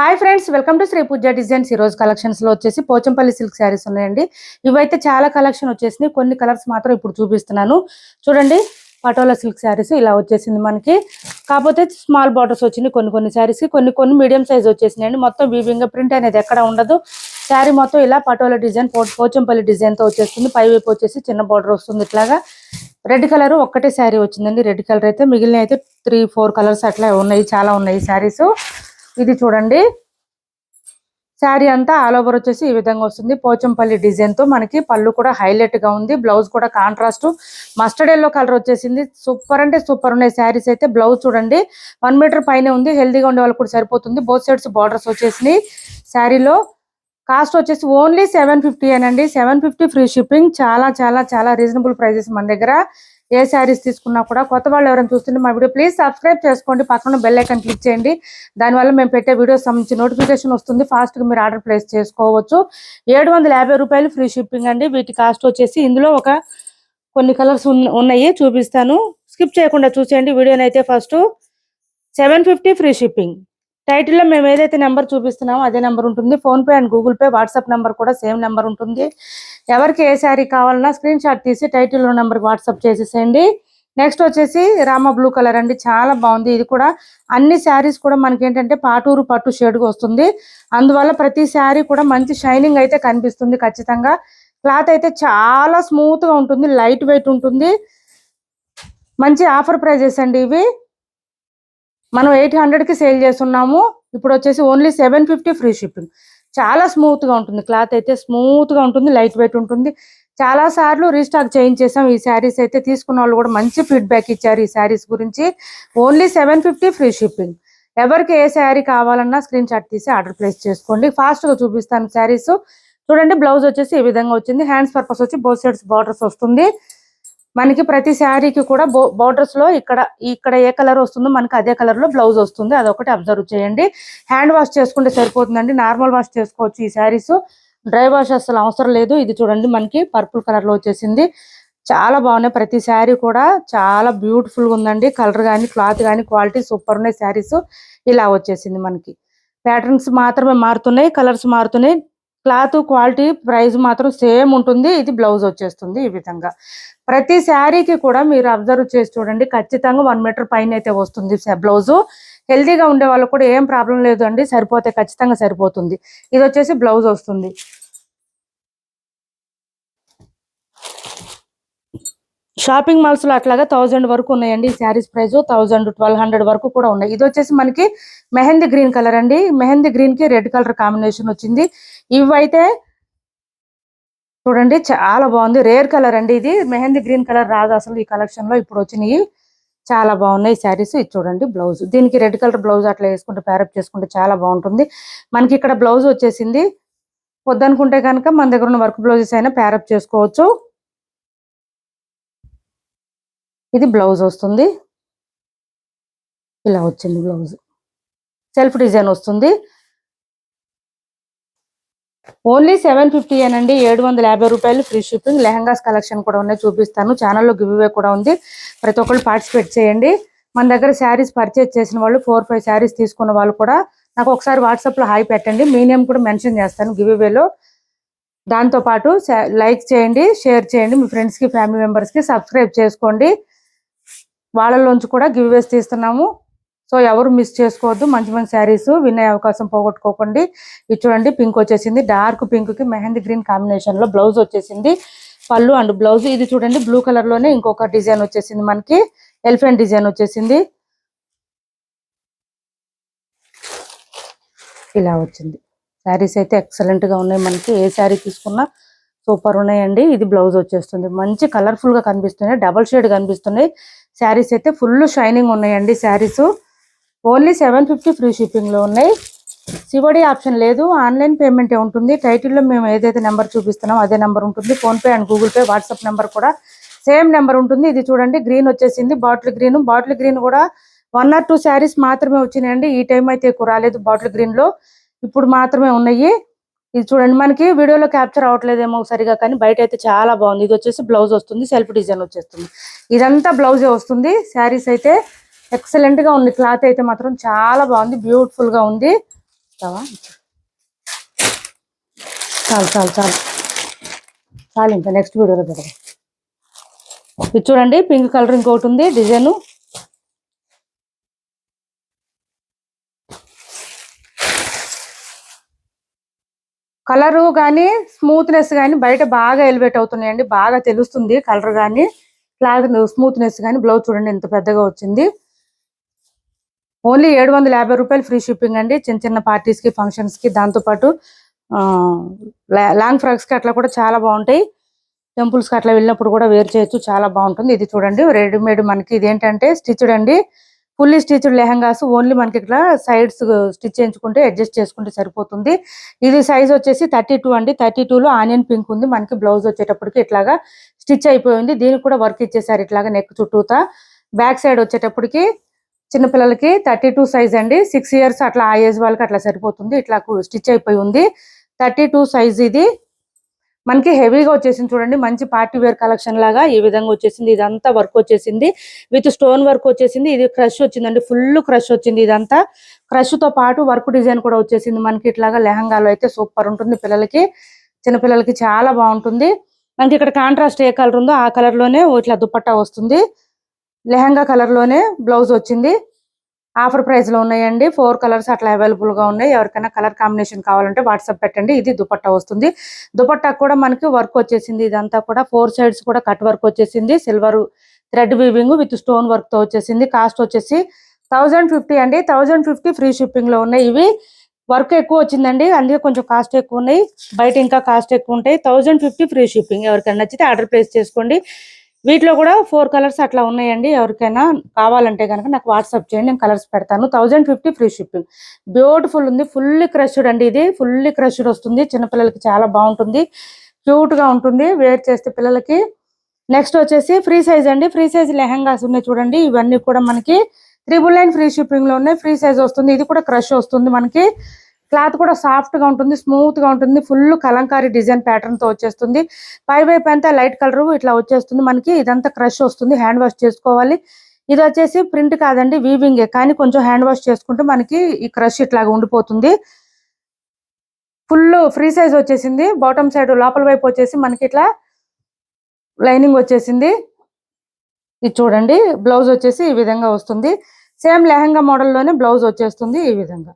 Hi friends welcome to Sri Pooja designs ఈ రోజు కలెక్షన్స్లో వచ్చేసి పోచంపల్లి సిల్క్ శారీస్ ఉన్నాయండి. ఇవైతే చాలా కలెక్షన్ వచ్చేసినాయి. కొన్ని కలర్స్ మాత్రం ఇప్పుడు చూపిస్తున్నాను. చూడండి పటోలా సిల్క్ శారీస్ ఇలా వచ్చేసింది మనకి. కాకపోతే స్మాల్ బార్డర్స్ వచ్చినాయి కొన్ని కొన్ని శారీస్కి కొన్ని కొన్ని మీడియం సైజ్ వచ్చేసినాయండి. మొత్తం వీవింగ్ ప్రింట్ అనేది ఎక్కడ ఉండదు. శారీ మొత్తం ఇలా పటోలా డిజైన్ పోచంపల్లి డిజైన్తో వచ్చేస్తుంది. పై వైపు వచ్చేసి చిన్న బార్డర్ వస్తుంది ఇట్లాగా. రెడ్ కలర్ ఒక్కటే శారీ వచ్చిందండి. రెడ్ కలర్ అయితే మిగిలిన అయితే త్రీ ఫోర్ కలర్స్ అట్లా ఉన్నాయి. చాలా ఉన్నాయి శారీస్ ఇది చూడండి. శారీ అంతా ఆల్ ఓవర్ వచ్చేసి ఈ విధంగా వస్తుంది. పోచంపల్లి డిజైన్తో మనకి పళ్ళు కూడా హైలైట్గా ఉంది. బ్లౌజ్ కూడా కాంట్రాస్ట్. మస్టర్డ్ ఎల్లో కలర్ వచ్చేసింది. సూపర్ అంటే సూపర్ ఉన్నాయి శారీస్ అయితే. బ్లౌజ్ చూడండి. వన్ మీటర్ పైన ఉంది. హెల్దీగా ఉండే వాళ్ళకి కూడా సరిపోతుంది. బోత్ సైడ్స్ బార్డర్స్ వచ్చేసినాయి. శారీలో కాస్ట్ వచ్చేసి ఓన్లీ సెవెన్ ఫిఫ్టీ అండి సెవెన్ ఫిఫ్టీ ఫ్రీ షిప్పింగ్. చాలా చాలా చాలా రీజనబుల్ ప్రైజెస్ మన దగ్గర. ఏ శారీస్ తీసుకున్నా కూడా కొత్త వాళ్ళు ఎవరైనా చూస్తుంటే మా వీడియో ప్లీజ్ సబ్స్క్రైబ్ చేసుకోండి. పక్కన బెల్ ఐకన్ క్లిక్ చేయండి. దానివల్ల మేము పెట్టే వీడియోస్ సంబంధించి నోటిఫికేషన్ వస్తుంది. ఫాస్ట్గా గా మీరు ఆర్డర్ ప్లేస్ చేసుకోవచ్చు. ఏడు వందల యాభై రూపాయలు ఫ్రీ షిప్పింగ్ అండి. వీటి కాస్ట్ వచ్చేసి ఇందులో ఒక కొన్ని కలర్స్ ఉన్నాయి. చూపిస్తాను. స్కిప్ చేయకుండా చూసేయండి. వీడియోనైతే first seven fifty free shipping. టైటిల్లో మేము ఏదైతే నెంబర్ చూపిస్తున్నామో అదే నెంబర్ ఉంటుంది. PhonePe and Google Pay WhatsApp number కూడా సేమ్ నెంబర్ ఉంటుంది. ఎవరికి ఏ శారీ కావాలన్నా స్క్రీన్ షాట్ తీసి టైటిల్ నెంబర్కి వాట్సాప్ చేసేసేయండి. నెక్స్ట్ వచ్చేసి రామ బ్లూ కలర్ అండి. చాలా బాగుంది. ఇది కూడా అన్ని శారీస్ కూడా మనకి ఏంటంటే పాటూరు పట్టు షేడ్గా వస్తుంది. అందువల్ల ప్రతి శారీ కూడా మంచి షైనింగ్ అయితే కనిపిస్తుంది ఖచ్చితంగా. క్లాత్ అయితే చాలా స్మూత్గా ఉంటుంది. లైట్ వెయిట్ ఉంటుంది. మంచి ఆఫర్ ప్రైజెస్ అండి ఇవి. మనం ఎయిట్ హండ్రెడ్కి సేల్ చేస్తున్నాము. ఇప్పుడు వచ్చేసి only seven fifty free shipping. చాలా స్మూత్గా ఉంటుంది. క్లాత్ అయితే స్మూత్గా ఉంటుంది. లైట్ వెయిట్ ఉంటుంది. చాలా సార్లు రీస్టాక్ చేయించేసాం ఈ శారీస్ అయితే తీసుకున్న వాళ్ళు కూడా మంచి ఫీడ్బ్యాక్ ఇచ్చారు ఈ శారీస్ గురించి. Only seven fifty free shipping. ఎవరికి ఏ శారీ కావాలన్నా స్క్రీన్ షాట్ తీసి ఆర్డర్ ప్లేస్ చేసుకోండి. ఫాస్ట్గా చూపిస్తాను శారీస్. చూడండి బ్లౌజ్ వచ్చేసి ఈ విధంగా వచ్చింది. హ్యాండ్స్ పర్పస్ వచ్చి బోత్ సైడ్స్ బార్డర్స్ వస్తుంది. మనకి ప్రతి శారీకి కూడా బోర్డర్స్లో ఇక్కడ ఇక్కడ ఏ కలర్ వస్తుందో మనకి అదే కలర్లో బ్లౌజ్ వస్తుంది. అదొకటి అబ్జర్వ్ చేయండి. హ్యాండ్ వాష్ చేసుకుంటే సరిపోతుందండి. నార్మల్ వాష్ చేసుకోవచ్చు ఈ శారీస్. డ్రై వాష్ అసలు అవసరం లేదు. ఇది చూడండి మనకి పర్పుల్ కలర్లో వచ్చేసింది. చాలా బాగున్నాయి. ప్రతి శారీ కూడా చాలా బ్యూటిఫుల్గా ఉందండి. కలర్ కానీ క్లాత్ కానీ క్వాలిటీ సూపర్ ఉన్నాయి శారీస్. ఇలా వచ్చేసింది మనకి. ప్యాటర్న్స్ మాత్రమే మారుతున్నాయి. కలర్స్ మారుతున్నాయి. క్లాత్ క్వాలిటీ ప్రైస్ మాత్రం సేమ్ ఉంటుంది. ఇది బ్లౌజ్ వచ్చేస్తుంది ఈ విధంగా. ప్రతి శారీకి కూడా మీరు అబ్జర్వ్ చేసి చూడండి. ఖచ్చితంగా వన్ మీటర్ పైన అయితే వస్తుంది బ్లౌజు. హెల్తీగా ఉండే వాళ్ళకు కూడా ఏం ప్రాబ్లం లేదు అండి సరిపోతే ఖచ్చితంగా సరిపోతుంది. ఇది వచ్చేసి బ్లౌజ్ వస్తుంది. షాపింగ్ మాల్స్లో అట్లాగా థౌజండ్ వరకు ఉన్నాయండి. ఈ saris price thousand twelve hundred వరకు కూడా ఉన్నాయి. ఇది వచ్చేసి మనకి మెహందీ గ్రీన్ కలర్ అండి. మెహందీ గ్రీన్కి రెడ్ కలర్ కాంబినేషన్ వచ్చింది. ఇవైతే చూడండి చాలా బాగుంది. రేర్ కలర్ అండి ఇది. మెహందీ గ్రీన్ కలర్ రాదు అసలు ఈ కలెక్షన్లో. ఇప్పుడు వచ్చినాయి. చాలా బాగున్నాయి శారీస్. ఇది చూడండి బ్లౌజ్. దీనికి రెడ్ కలర్ బ్లౌజ్ అట్లా వేసుకుంటే ప్యారప్ చేసుకుంటే చాలా బాగుంటుంది. మనకి ఇక్కడ బ్లౌజ్ వచ్చేసింది. వద్దనుకుంటే కనుక మన దగ్గర ఉన్న వర్క్ బ్లౌజెస్ అయినా ప్యారప్ చేసుకోవచ్చు. ఇది బ్లౌజ్ వస్తుంది. ఇలా వచ్చింది బ్లౌజ్. సెల్ఫ్ డిజైన్ వస్తుంది. ఓన్లీ సెవెన్ ఫిఫ్టీ అనండి ఏడు వందల యాభై రూపాయలు ఫ్రీ షిప్పింగ్. లెహంగాస్ కలెక్షన్ కూడా ఉన్నాయి చూపిస్తాను. ఛానల్లో గివ్ అవే కూడా ఉంది. ప్రతి ఒక్కళ్ళు పార్టిసిపేట్ చేయండి. మన దగ్గర శారీస్ పర్చేజ్ చేసిన వాళ్ళు ఫోర్ ఫైవ్ శారీస్ తీసుకున్న వాళ్ళు కూడా నాకు ఒకసారి వాట్సాప్లో హాయ్ పెట్టండి. మీ నేమ్ కూడా మెన్షన్ చేస్తాను గివ్ అవేలో దాంతో పాటు లైక్ చేయండి షేర్ చేయండి. మీ ఫ్రెండ్స్కి ఫ్యామిలీ మెంబర్స్కి సబ్స్క్రైబ్ చేసుకోండి. వాళ్ళలోంచి కూడా గివ్ వేసి తీస్తున్నాము. సో ఎవరు మిస్ చేసుకోవద్దు. మంచి మంచి శారీస్ వినే అవకాశం పోగొట్టుకోకండి. ఇది చూడండి పింక్ వచ్చేసింది. డార్క్ పింక్కి మెహందీ గ్రీన్ కాంబినేషన్లో బ్లౌజ్ వచ్చేసింది. పళ్ళు అండ్ బ్లౌజ్ ఇది చూడండి బ్లూ కలర్లోనే ఇంకొక డిజైన్ వచ్చేసింది మనకి. ఎలిఫెంట్ డిజైన్ వచ్చేసింది. ఇలా వచ్చింది. శారీస్ అయితే ఎక్సలెంట్గా ఉన్నాయి మనకి. ఏ శారీ తీసుకున్నా సూపర్ ఉన్నాయండి. ఇది బ్లౌజ్ వచ్చేస్తుంది. మంచి కలర్ఫుల్గా కనిపిస్తున్నాయి. డబల్ షేడ్ కనిపిస్తున్నాయి. శారీస్ అయితే ఫుల్ షైనింగ్ ఉన్నాయండి saris. Only seven fifty free షిప్పింగ్లో ఉన్నాయి. సివడి ఆప్షన్ లేదు. ఆన్లైన్ పేమెంట్ ఉంటుంది. టైటిల్లో మేము ఏదైతే నెంబర్ చూపిస్తున్నామో అదే నెంబర్ ఉంటుంది. PhonePe and Google Pay WhatsApp number కూడా సేమ్ నెంబర్ ఉంటుంది. ఇది చూడండి గ్రీన్ వచ్చేసింది. బాటిల్ గ్రీన్ బాటిల్ గ్రీన్ కూడా వన్ ఆర్ టూ శారీస్ మాత్రమే వచ్చినాయండి. ఈ టైం అయితే ఎక్కువ రాలేదు బాటిల్ గ్రీన్లో. ఇప్పుడు మాత్రమే ఉన్నాయి. ఇది చూడండి మనకి వీడియోలో క్యాప్చర్ అవ్వట్లేదేమో సరిగా కానీ బయట అయితే చాలా బాగుంది. ఇది వచ్చేసి బ్లౌజ్ వస్తుంది సెల్ఫ్ డిజైన్ వచ్చేస్తుంది. ఇదంతా బ్లౌజే వస్తుంది శారీస్ అయితే ఎక్సలెంట్గా ఉంది క్లాత్ అయితే మాత్రం చాలా బాగుంది బ్యూటిఫుల్గా ఉంది. చాలు చాలు చాలు. చాలు ఇంకా నెక్స్ట్ వీడియోలో పెడదాం ఇది చూడండి పింక్ కలర్ ఇంకోటి ఉంది డిజైన్ కలరు కానీ స్మూత్నెస్ కానీ బయట బాగా ఎలివేట్ అవుతున్నాయండి. బాగా తెలుస్తుంది కలర్ కానీ క్లాత్ స్మూత్నెస్ కానీ బ్లౌజ్ చూడండి ఎంత పెద్దగా వచ్చింది. ఓన్లీ ఏడు వందల యాభై రూపాయలు ఫ్రీ షిప్పింగ్ అండి. చిన్న చిన్న పార్టీస్కి ఫంక్షన్స్కి దాంతోపాటు ఆ, లాంగ్ ఫ్రాక్స్కి అట్లా కూడా చాలా బాగుంటాయి. టెంపుల్స్కి అట్లా వెళ్ళినప్పుడు కూడా వేర్ చేయొచ్చు. చాలా బాగుంటుంది. ఇది చూడండి రెడీమేడ్ మనకి ఇదేంటంటే స్టిచ్డ్ అండి. ఫుల్లీ స్టిచ్డ్ లెహంగాస్ ఓన్లీ మనకి ఇక్కడ సైడ్స్ స్టిచ్ చేయించుకుంటే అడ్జస్ట్ చేసుకుంటే సరిపోతుంది. ఇది సైజ్ వచ్చేసి థర్టీ టూ అండి. థర్టీ లో ఆనియన్ పింక్ ఉంది. మనకి బ్లౌజ్ వచ్చేటప్పటికి ఇట్లాగా స్టిచ్ అయిపోయింది. దీనికి కూడా వర్క్ ఇచ్చేసారు ఇట్లాగా నెక్ చుట్టూతా. బ్యాక్ సైడ్ వచ్చేటప్పటికి చిన్నపిల్లలకి థర్టీ టూ సైజ్ అండి. సిక్స్ ఇయర్స్ అట్లా ఆ ఏజ్ వాళ్ళకి అట్లా సరిపోతుంది. ఇట్లా స్టిచ్ అయిపోయి ఉంది. థర్టీ టూ సైజ్ ఇది. మనకి హెవీగా వచ్చేసింది చూడండి మంచి పార్టీ వేర్ కలెక్షన్ లాగా ఈ విధంగా వచ్చేసింది. ఇదంతా వర్క్ వచ్చేసింది. విత్ స్టోన్ వర్క్ వచ్చేసింది. ఇది క్రష్ వచ్చిందండి ఫుల్ క్రష్ వచ్చింది ఇదంతా. క్రష్తో పాటు వర్క్ డిజైన్ కూడా వచ్చేసింది మనకి ఇట్లాగా లెహంగాలో అయితే సూపర్ ఉంటుంది పిల్లలకి చిన్నపిల్లలకి చాలా బాగుంటుంది. మనకి ఇక్కడ కాంట్రాస్ట్ ఏ కలర్ ఉందో ఆ కలర్లోనే ఇట్లా దుపట్టా వస్తుంది. లెహంగా కలర్లోనే బ్లౌజ్ వచ్చింది. ఆఫర్ ప్రైస్లో ఉన్నాయండి. ఫోర్ కలర్స్ అట్లా అవైలబుల్గా ఉన్నాయి. ఎవరికైనా కలర్ కాంబినేషన్ కావాలంటే వాట్సాప్ పెట్టండి. ఇది దుపట్టా వస్తుంది. దుపట్టా కూడా మనకి వర్క్ వచ్చేసింది. ఇదంతా కూడా ఫోర్ సైడ్స్ కూడా కట్ వర్క్ వచ్చేసింది. Silver thread weaving with stone వర్క్తో వచ్చేసింది. కాస్ట్ వచ్చేసి థౌజండ్ ఫిఫ్టీ అండి. థౌజండ్ ఫిఫ్టీ ఫ్రీ షిప్పింగ్లో ఉన్నాయి. ఇవి వర్క్ ఎక్కువ వచ్చిందండి. అందుకే కొంచెం కాస్ట్ ఎక్కువ ఉన్నాయి. బయట ఇంకా కాస్ట్ ఎక్కువ ఉంటాయి. Thousand fifty free shipping. ఎవరికైనా నచ్చితే ఆర్డర్ ప్లేస్ చేసుకోండి. వీటిలో కూడా ఫోర్ కలర్స్ అట్లా ఉన్నాయండి. ఎవరికైనా కావాలంటే కనుక నాకు వాట్సాప్ చేయండి. నేను కలర్స్ పెడతాను. Thousand fifty free shipping. Beautiful ఉంది. ఫుల్లీ క్రష్డ్ అండి ఇది. ఫుల్లీ క్రష్డ్ వస్తుంది. చిన్నపిల్లలకి చాలా బాగుంటుంది. క్యూట్గా ఉంటుంది. వేర్ చేస్తే పిల్లలకి. నెక్స్ట్ వచ్చేసి ఫ్రీ సైజ్ అండి. ఫ్రీ సైజ్ లెహంగాస్ ఉన్నాయి చూడండి. ఇవన్నీ కూడా మనకి త్రిబుల్ నైన్ ఫ్రీ షిప్పింగ్లో ఉన్నాయి. ఫ్రీ సైజ్ వస్తుంది. ఇది కూడా క్రష్ వస్తుంది మనకి. క్లాత్ కూడా సాఫ్ట్గా ఉంటుంది స్మూత్గా ఉంటుంది ఫుల్ కలంకారీ డిజైన్ ప్యాటర్న్తో వచ్చేస్తుంది. పై వైపు అంతా లైట్ కలర్ ఇట్లా వచ్చేస్తుంది. మనకి ఇదంతా క్రష్ వస్తుంది హ్యాండ్ వాష్ చేసుకోవాలి. ఇది వచ్చేసి ప్రింట్ కాదండి వీవింగ్ కానీ కొంచెం హ్యాండ్ వాష్ చేసుకుంటే మనకి ఈ క్రష్ ఇట్లాగా ఉండిపోతుంది. ఫుల్ ఫ్రీ సైజ్ వచ్చేసింది. బాటమ్ సైడ్ లోపల వైపు వచ్చేసి మనకి ఇట్లా లైనింగ్ వచ్చేసింది. ఇది చూడండి బ్లౌజ్ వచ్చేసి ఈ విధంగా వస్తుంది. సేమ్ లెహంగా మోడల్లోనే బ్లౌజ్ వచ్చేస్తుంది ఈ విధంగా.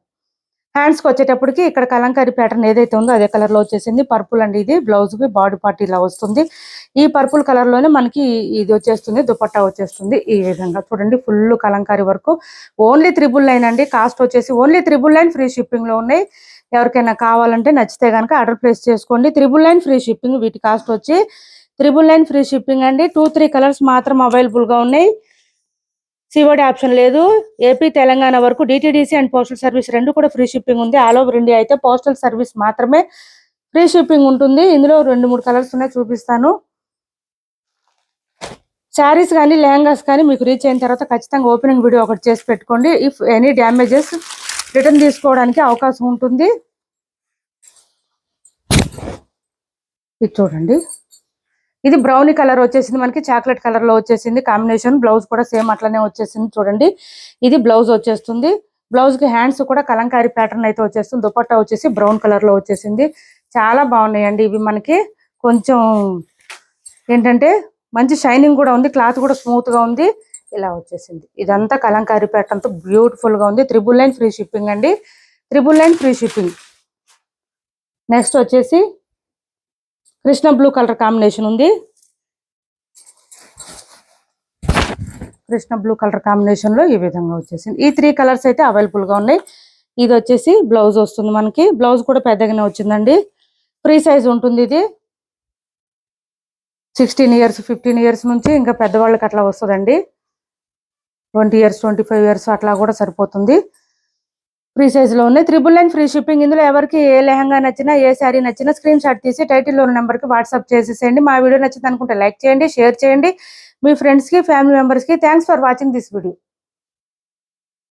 హ్యాండ్స్కి వచ్చేటప్పటికి ఇక్కడ కలంకారీ ప్యాటర్న్ ఏదైతే ఉందో అదే కలర్లో వచ్చేసింది. పర్పుల్ అండి ఇది. బ్లౌజ్కి బాడీ పార్ట్ ఇలా వస్తుంది. ఈ పర్పుల్ కలర్లోనే మనకి ఇది వచ్చేస్తుంది దుపట్టా వచ్చేస్తుంది ఈ విధంగా. చూడండి ఫుల్ కలంకారీ వరకు. ఓన్లీ త్రిబుల్ లైన్ అండి. కాస్ట్ వచ్చేసి ఓన్లీ త్రిబుల్ లైన్ ఫ్రీ షిప్పింగ్లో ఉన్నాయి. ఎవరికైనా కావాలంటే నచ్చితే కనుక ఆర్డర్ ప్లేస్ చేసుకోండి. త్రిబుల్ లైన్ ఫ్రీ షిప్పింగ్ వీటి కాస్ట్ వచ్చి త్రిబుల్ లైన్ ఫ్రీ షిప్పింగ్ అండి. టూ త్రీ కలర్స్ మాత్రం అవైలబుల్గా ఉన్నాయి. సివోడి ఆప్షన్ లేదు. ఏపీ తెలంగాణ వరకు డిటీడీసీ అండ్ పోస్టల్ సర్వీస్ రెండు కూడా ఫ్రీ షిప్పింగ్ ఉంది. ఆల్ ఓవర్ ఇండియా అయితే పోస్టల్ సర్వీస్ మాత్రమే ఫ్రీ షిప్పింగ్ ఉంటుంది. ఇందులో రెండు మూడు కలర్స్ ఉన్నాయి చూపిస్తాను. శారీస్ కానీ లెహంగాస్ కానీ మీకు రీచ్ అయిన తర్వాత ఖచ్చితంగా ఓపెనింగ్ వీడియో ఒకటి చేసి పెట్టుకోండి. ఇఫ్ ఎనీ డ్యామేజెస్ రిటర్న్ తీసుకోవడానికి అవకాశం ఉంటుంది. ఇది చూడండి. ఇది బ్రౌనీ కలర్ వచ్చేసింది మనకి చాక్లెట్ కలర్లో వచ్చేసింది. కాంబినేషన్ బ్లౌజ్ కూడా సేమ్ అట్లనే వచ్చేసింది చూడండి. ఇది బ్లౌజ్ వచ్చేస్తుంది. బ్లౌజ్కి హ్యాండ్స్ కూడా కలంకారీ ప్యాటర్న్ అయితే వచ్చేస్తుంది. దుపట్టా వచ్చేసి బ్రౌన్ కలర్లో వచ్చేసింది. చాలా బాగున్నాయండి ఇవి మనకి. కొంచెం ఏంటంటే మంచి షైనింగ్ కూడా ఉంది. క్లాత్ కూడా స్మూత్గా ఉంది. ఇలా వచ్చేసింది. ఇదంతా కలంకారీ ప్యాటర్న్తో బ్యూటిఫుల్గా ఉంది. త్రిబుల్ లైన్ ఫ్రీ షిప్పింగ్ అండి. Triple line free shipping. Next వచ్చేసి కృష్ణ బ్లూ కలర్ కాంబినేషన్ ఉంది. కృష్ణ బ్లూ కలర్ కాంబినేషన్లో ఈ విధంగా వచ్చేసింది. ఈ త్రీ కలర్స్ అయితే అవైలబుల్గా ఉన్నాయి. ఇది వచ్చేసి బ్లౌజ్ వస్తుంది మనకి. బ్లౌజ్ కూడా పెద్దగానే వచ్చిందండి. ఫ్రీ సైజ్ ఉంటుంది ఇది. సిక్స్టీన్ ఇయర్స్ ఫిఫ్టీన్ ఇయర్స్ నుంచి ఇంకా పెద్దవాళ్ళకి అట్లా వస్తుందండి. Twenty years twenty five years అట్లా కూడా సరిపోతుంది. ఫ్రీ సైజ్లో ఉన్నాయి. త్రిబుల్ నైన్ ఫ్రీ షిప్పింగ్ ఇందులో ఎవరికి ఏ లెహంగా నచ్చినా ఏ శారీ నచ్చినా స్క్రీన్ షాట్ తీసి టైటిల్ ఉన్న నెంబర్కి వాట్సాప్ చేసేసేయండి. మా వీడియో నచ్చింది అనుకుంటే లైక్ చేయండి షేర్ చేయండి. మీ ఫ్రెండ్స్కి ఫ్యామిలీ మెంబర్స్కి thanks for watching this video